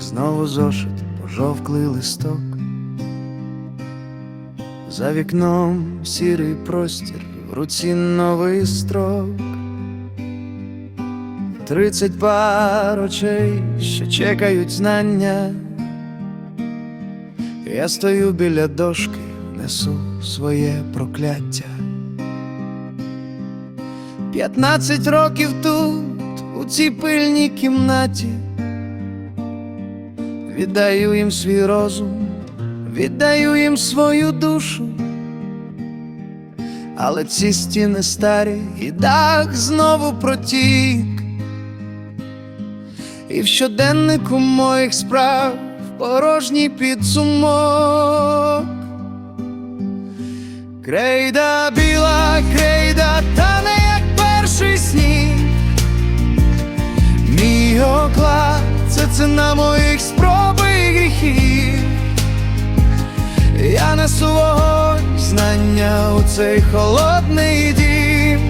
знову зошит, пожовклий листок. За вікном сірий простір, в руці новий строк. Тридцять пар очей, що чекають знання. Я стою біля дошки, несу своє прокляття. П'ятнадцять років тут, цій пильній кімнаті. Віддаю їм свій розум, віддаю їм свою душу. Але ці стіни старі, і дах знову протік. І в щоденнику моїх справ порожній підсумок. Крейда біла, крейда, тане, Мій оклад це ціна моїх спроб і гріхів. Я несу вогонь знання у цей холодний дім.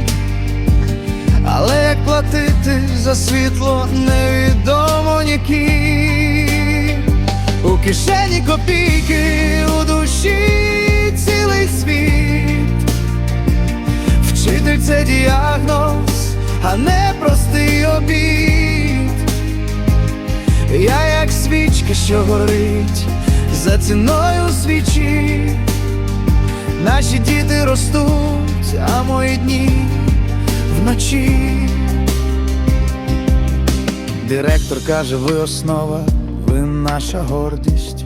Але як платити за світло невідомо ніким У кишені копійки, у душі цілий світ Вчитель це діагноз, що горить за ціною свічі Наші діти ростуть, а мої дні вночі. Директор каже, ви основа, ви наша гордість.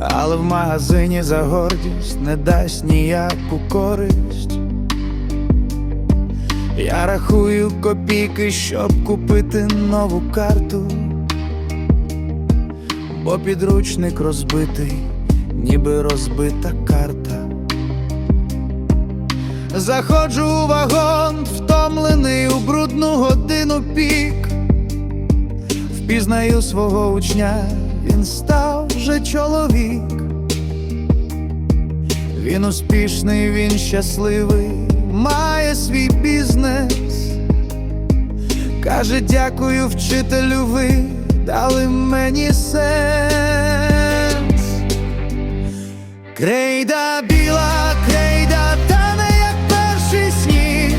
Але в магазині за гордість не дасть ніяку користь. Я рахую копійки, щоб купити нову карту, бо підручник розбитий, ніби розбита карта. Заходжу у вагон, втомлений у брудну годину пік. Впізнаю свого учня, він став вже чоловік. Він успішний, він щасливий, має свій бізнес. Каже, дякую, вчителю, ви дали мені сенс. Крейда біла, крейда, тане, як перший сніг.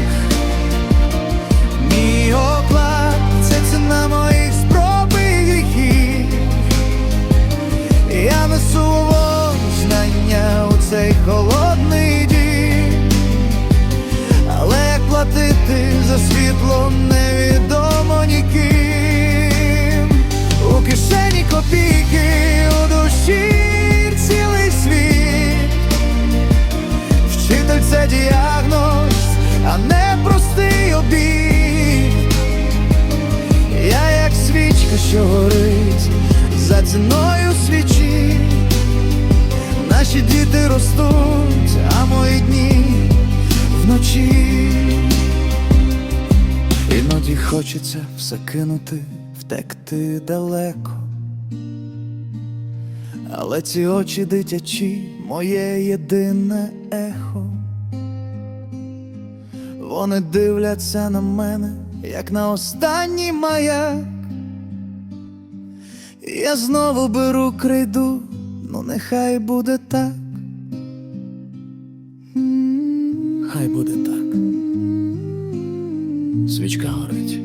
Мій оклад це ціна моїх спроб і гріхів. Я несу знання у цей холодний дім. Але як платити за світло невідомо що горить за ціною свічі. Наші діти ростуть, а мої дні вночі. Іноді хочеться все кинути, втекти далеко. Але ці очі дитячі, моє єдине ехо. Вони дивляться на мене, як на останній маяк. Я знову беру крейду, ну нехай буде так. Хай буде так. Свічка горить.